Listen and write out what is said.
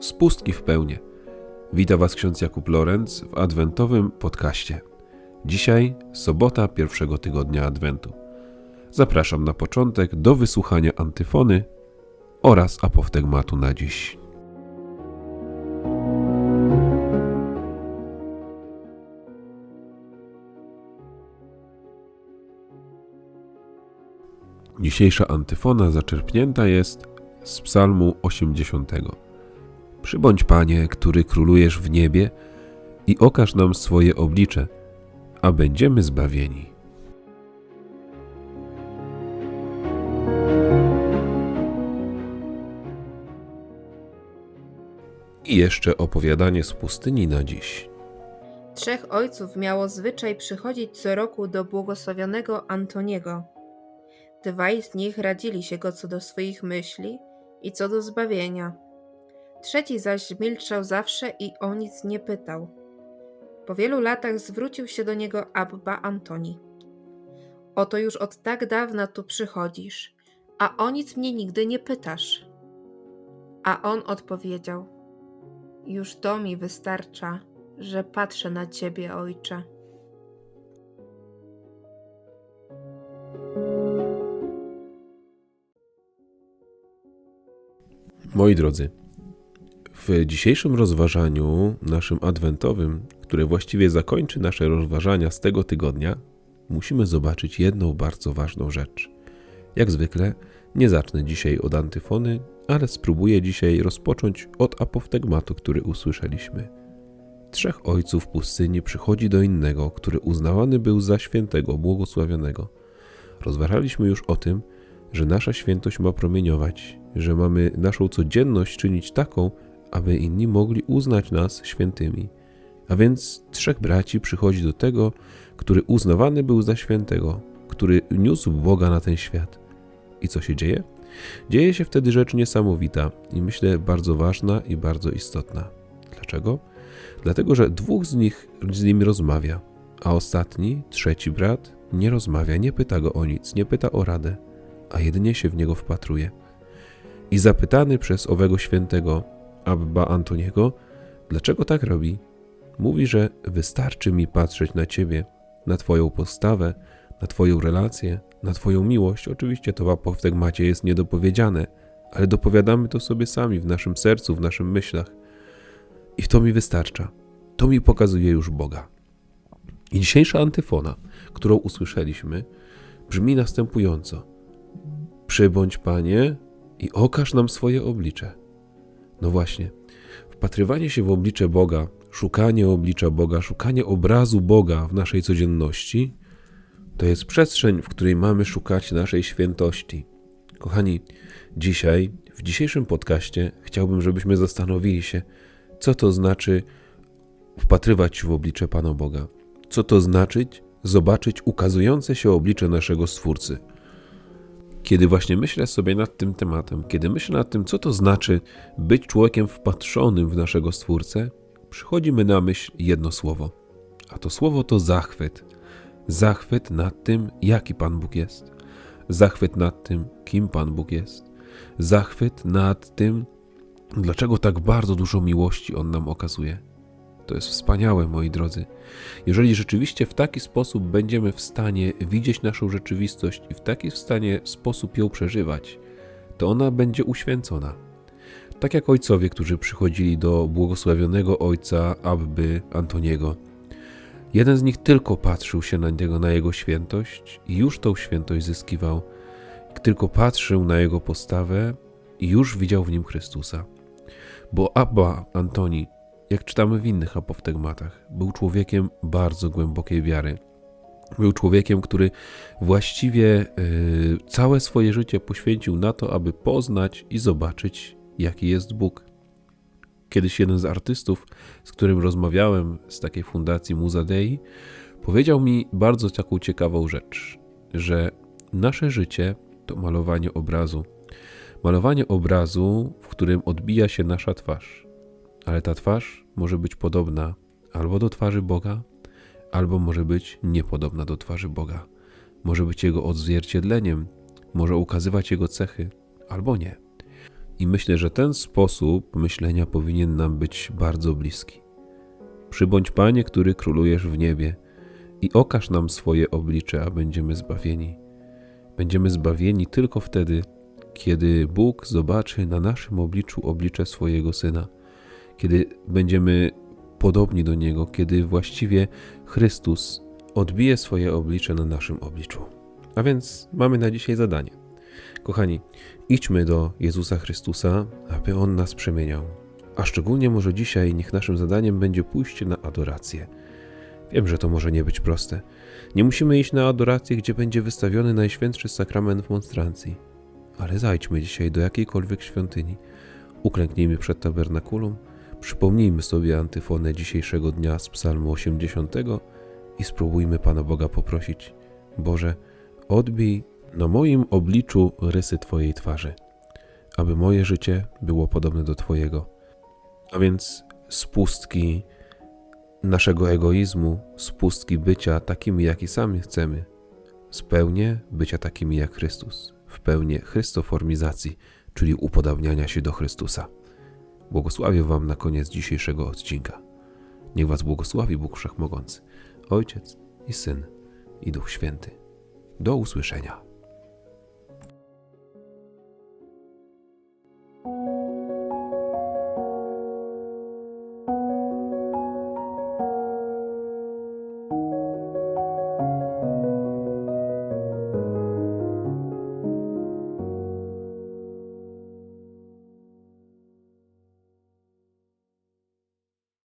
z pustki w pełni. Witam Was ksiądz Jakub Lorenz w adwentowym podcaście. Dzisiaj sobota pierwszego tygodnia adwentu. Zapraszam na początek do wysłuchania antyfony oraz apoftegmatu na dziś. Dzisiejsza antyfona zaczerpnięta jest z Psalmu 80. Przybądź, Panie, który królujesz w niebie, i okaż nam swoje oblicze, a będziemy zbawieni. I jeszcze opowiadanie z pustyni na dziś. Trzech ojców miało zwyczaj przychodzić co roku do błogosławionego Antoniego. Dwaj z nich radzili się go co do swoich myśli i co do zbawienia. Trzeci zaś milczał zawsze i o nic nie pytał. Po wielu latach zwrócił się do niego Abba Antoni. Oto już od tak dawna tu przychodzisz, a o nic mnie nigdy nie pytasz. A on odpowiedział: Już to mi wystarcza, że patrzę na ciebie, ojcze. Moi drodzy, w dzisiejszym rozważaniu, naszym adwentowym, które właściwie zakończy nasze rozważania z tego tygodnia, musimy zobaczyć jedną bardzo ważną rzecz. Jak zwykle, nie zacznę dzisiaj od antyfony, ale spróbuję dzisiaj rozpocząć od apoftegmatu, który usłyszeliśmy. Trzech ojców pustyni przychodzi do innego, który uznawany był za świętego, błogosławionego. Rozważaliśmy już o tym, że nasza świętość ma promieniować, że mamy naszą codzienność czynić taką, aby inni mogli uznać nas świętymi. A więc trzech braci przychodzi do tego, który uznawany był za świętego, który niósł Boga na ten świat. I co się dzieje? Dzieje się wtedy rzecz niesamowita i myślę bardzo ważna i bardzo istotna. Dlaczego? Dlatego, że dwóch z nich z nim rozmawia, a ostatni, trzeci brat, nie rozmawia, nie pyta go o nic, nie pyta o radę, a jedynie się w niego wpatruje. I zapytany przez owego świętego Abba Antoniego, dlaczego tak robi, mówi, że wystarczy mi patrzeć na ciebie, na twoją postawę, na twoją relację, na twoją miłość. Oczywiście to w apoftegmacie jest niedopowiedziane, ale dopowiadamy to sobie sami w naszym sercu, w naszych myślach. I to mi wystarcza. To mi pokazuje już Boga. I dzisiejsza antyfona, którą usłyszeliśmy, brzmi następująco: Przybądź, Panie, i okaż nam swoje oblicze. No właśnie, wpatrywanie się w oblicze Boga, szukanie oblicza Boga, szukanie obrazu Boga w naszej codzienności, to jest przestrzeń, w której mamy szukać naszej świętości. Kochani, dzisiaj, w dzisiejszym podcaście, chciałbym, żebyśmy zastanowili się, co to znaczy wpatrywać się w oblicze Pana Boga. Co to znaczyć zobaczyć ukazujące się oblicze naszego Stwórcy. Kiedy właśnie myślę sobie nad tym tematem, kiedy myślę nad tym, co to znaczy być człowiekiem wpatrzonym w naszego Stwórcę, przychodzi mi na myśl jedno słowo. A to słowo to zachwyt. Zachwyt nad tym, jaki Pan Bóg jest. Zachwyt nad tym, kim Pan Bóg jest. Zachwyt nad tym, dlaczego tak bardzo dużo miłości On nam okazuje. To jest wspaniałe, moi drodzy. Jeżeli rzeczywiście w taki sposób będziemy w stanie widzieć naszą rzeczywistość i w taki w stanie sposób ją przeżywać, to ona będzie uświęcona. Tak jak ojcowie, którzy przychodzili do błogosławionego ojca Abby Antoniego. Jeden z nich tylko patrzył się na niego, na jego świętość i już tą świętość zyskiwał. Tylko patrzył na jego postawę i już widział w nim Chrystusa. Bo Abba Antoni jak czytamy w innych apoftegmatach, był człowiekiem bardzo głębokiej wiary. Był człowiekiem, który właściwie yy, całe swoje życie poświęcił na to, aby poznać i zobaczyć, jaki jest Bóg. Kiedyś jeden z artystów, z którym rozmawiałem z takiej fundacji Muza Dei, powiedział mi bardzo taką ciekawą rzecz, że nasze życie to malowanie obrazu. Malowanie obrazu, w którym odbija się nasza twarz ale ta twarz może być podobna albo do twarzy Boga, albo może być niepodobna do twarzy Boga. Może być jego odzwierciedleniem, może ukazywać jego cechy, albo nie. I myślę, że ten sposób myślenia powinien nam być bardzo bliski. Przybądź Panie, który królujesz w niebie, i okaż nam swoje oblicze, a będziemy zbawieni. Będziemy zbawieni tylko wtedy, kiedy Bóg zobaczy na naszym obliczu oblicze swojego Syna, kiedy będziemy podobni do Niego, kiedy właściwie Chrystus odbije swoje oblicze na naszym obliczu. A więc mamy na dzisiaj zadanie. Kochani, idźmy do Jezusa Chrystusa, aby On nas przemieniał. A szczególnie może dzisiaj niech naszym zadaniem będzie pójście na adorację. Wiem, że to może nie być proste. Nie musimy iść na adorację, gdzie będzie wystawiony Najświętszy Sakrament w monstrancji. Ale zajdźmy dzisiaj do jakiejkolwiek świątyni, uklęknijmy przed tabernakulum, przypomnijmy sobie antyfonę dzisiejszego dnia z Psalmu 80 i spróbujmy Pana Boga poprosić: Boże, odbij na moim obliczu rysy Twojej twarzy, aby moje życie było podobne do Twojego. A więc z pustki naszego egoizmu, z pustki bycia takimi, jaki sami chcemy, spełnię bycia takimi jak Chrystus, w pełni chrystoformizacji, czyli upodabniania się do Chrystusa. Błogosławię Wam na koniec dzisiejszego odcinka. Niech Was błogosławi Bóg Wszechmogący, Ojciec i Syn i Duch Święty. Do usłyszenia.